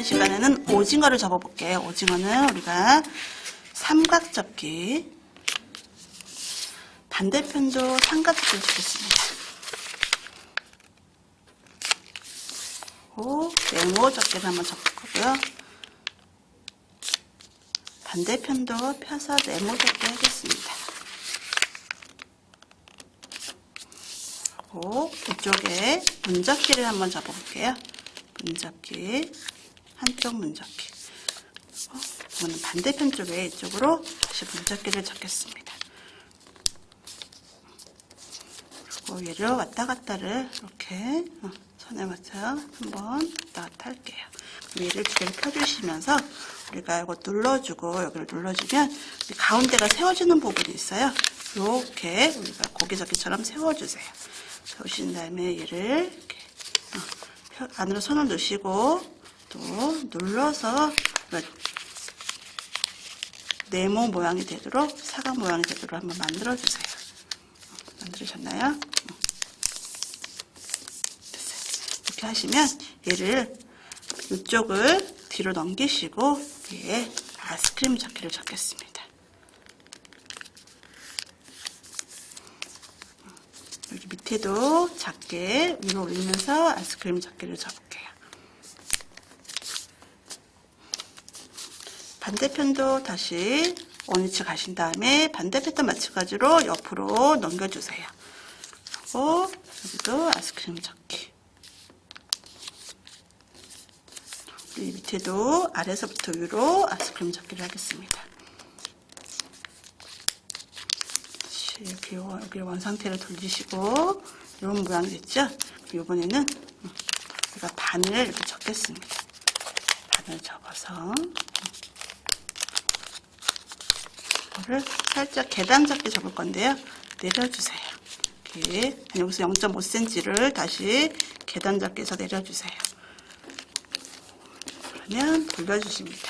이번 시간에는 오징어를 접어볼게요. 오징어는 우리가 삼각접기, 반대편도 삼각접기를 주겠습니다. 그리고 네모 접기를 한번 접을 거고요. 반대편도 펴서 네모 접기 하겠습니다. 그리고 이쪽에 문접기를 한번 접어볼게요. 문접기, 한쪽 문접기. 그리고 이거는 반대편 쪽에 이쪽으로 다시 문접기를 접겠습니다. 그리고 얘를 왔다 갔다를 이렇게 어, 손에 맞춰 한번 왔다 갔다 할게요. 얘를 두 개를 펴주시면서 우리가 이거 눌러주고 여기를 눌러주면 이 가운데가 세워지는 부분이 있어요. 이렇게 우리가 고기접기처럼 세워주세요. 세우신 다음에 얘를 이렇게 어, 펴- 안으로 손을 넣으시고 또 눌러서 네모 모양이 되도록 사각 모양이 되도록 한번 만들어 주세요. 만들으셨나요? 이렇게 하시면 얘를 이쪽을 뒤로 넘기시고 위에 아이스크림 접기를 접겠습니다. 여기 밑에도 작게 위로 올리면서 아이스크림 접기를 접을게요. 반대편도 다시 원위치 가신 다음에 반대편도 마찬가지로 옆으로 넘겨주세요. 그리고 여기도 아이스크림 접기. 이 밑에도 아래서부터 위로 아이스크림 접기를 하겠습니다. 다시 여기, 원상태를 돌리시고 이런 모양이 됐죠? 이번에는 우리가 반을 이렇게 접겠습니다. 반을 접어서 이거를 살짝 계단 잡기 접을 건데요. 내려주세요. 이렇게 여기서 0.5cm를 다시 계단 잡기에서 내려주세요. 그러면 돌려주십니다.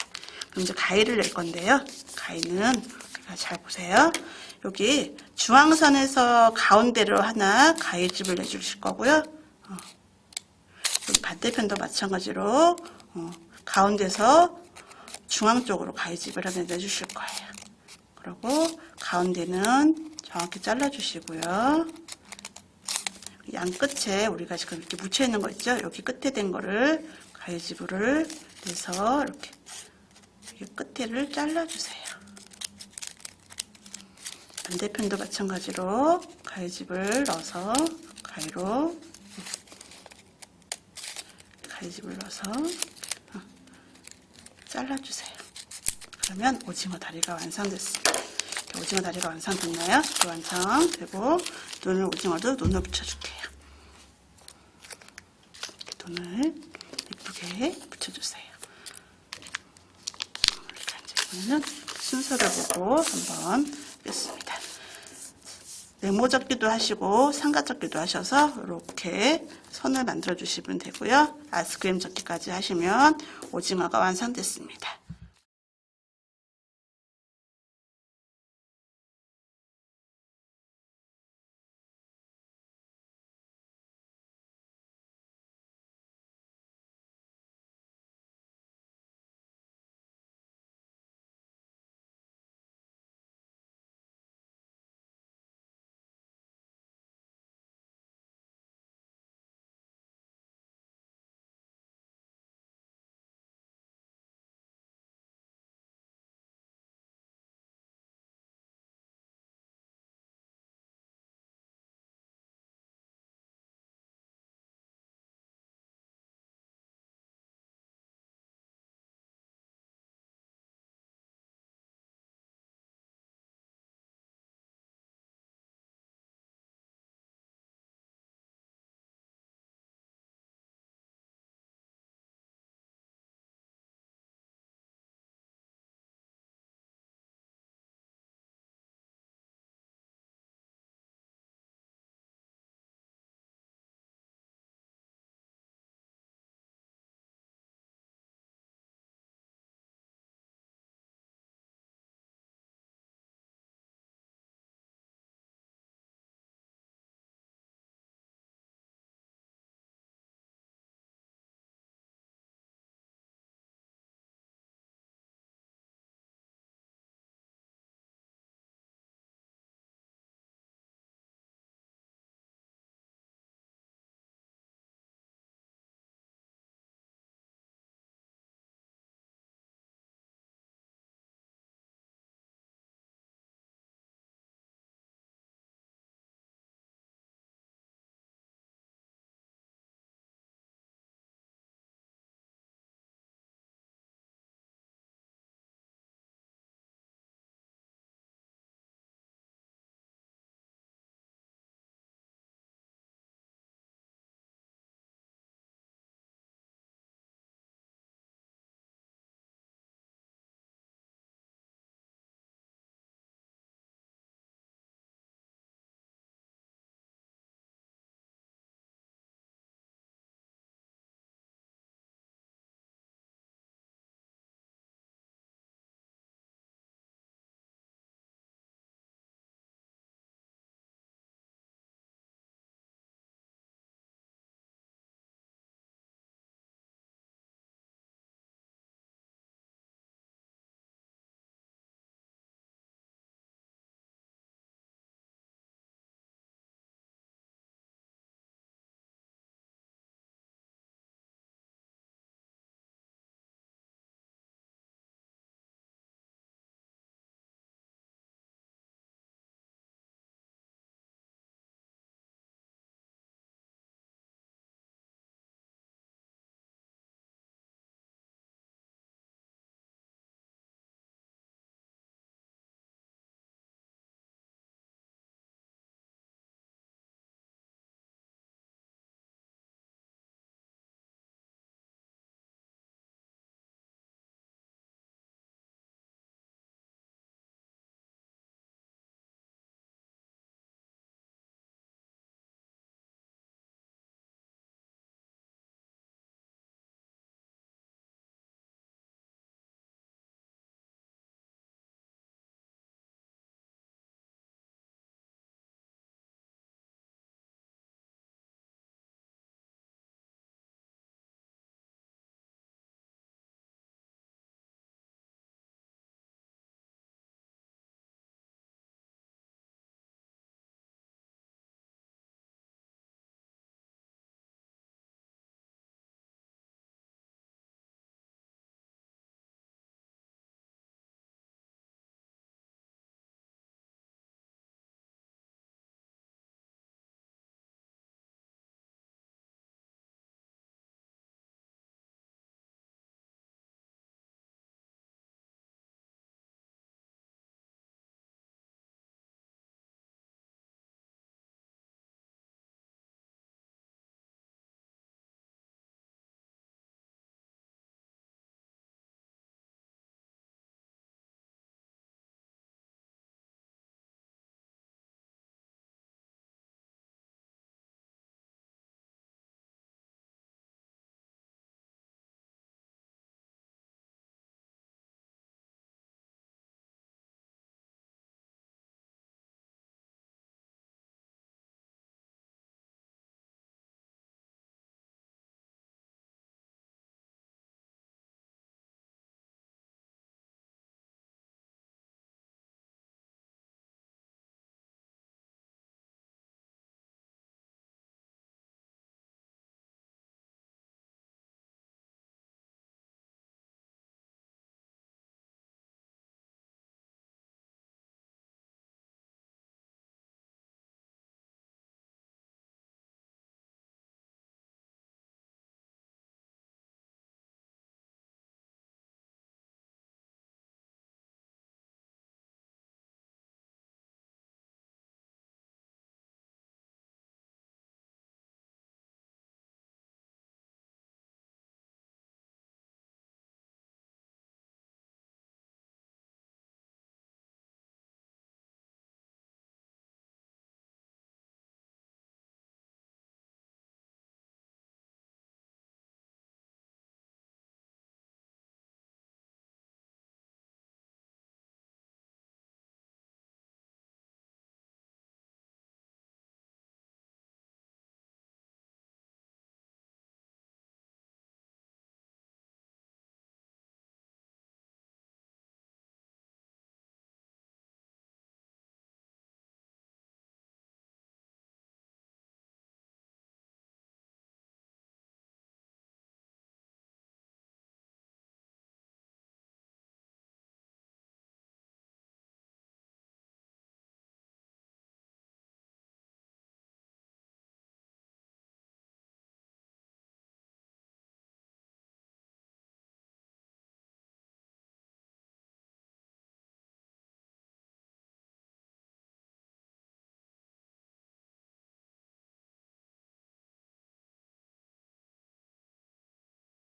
그럼 이제 가위를 낼 건데요. 가위는 잘 보세요. 여기 중앙선에서 가운데로 하나 가위집을 내주실 거고요. 어. 여기 반대편도 마찬가지로 어, 가운데서 중앙 쪽으로 가위집을 하나 내주실 거예요. 그리고 가운데는 정확히 잘라주시고요. 양 끝에 우리가 지금 이렇게 묻혀 있는 거 있죠? 여기 끝에 된 거를 가위집을 내서 이렇게 끝에를 잘라주세요. 반대편도 마찬가지로 가위집을 넣어서 가위로 가위집을 넣어서 어, 잘라주세요. 그러면 오징어 다리가 완성됐습니다. 오징어 다리가 완성됐나요? 네, 완성되고 눈을 오징어도 눈을 붙여줄게요. 이렇게 눈을 예쁘게 붙여주세요. 이렇게 앉아있으면 순서를 보고 한번 뺐습니다. 네모 접기도 하시고 삼각 접기도 하셔서 이렇게 선을 만들어 주시면 되고요. 아이스크림 접기까지 하시면 오징어가 완성됐습니다.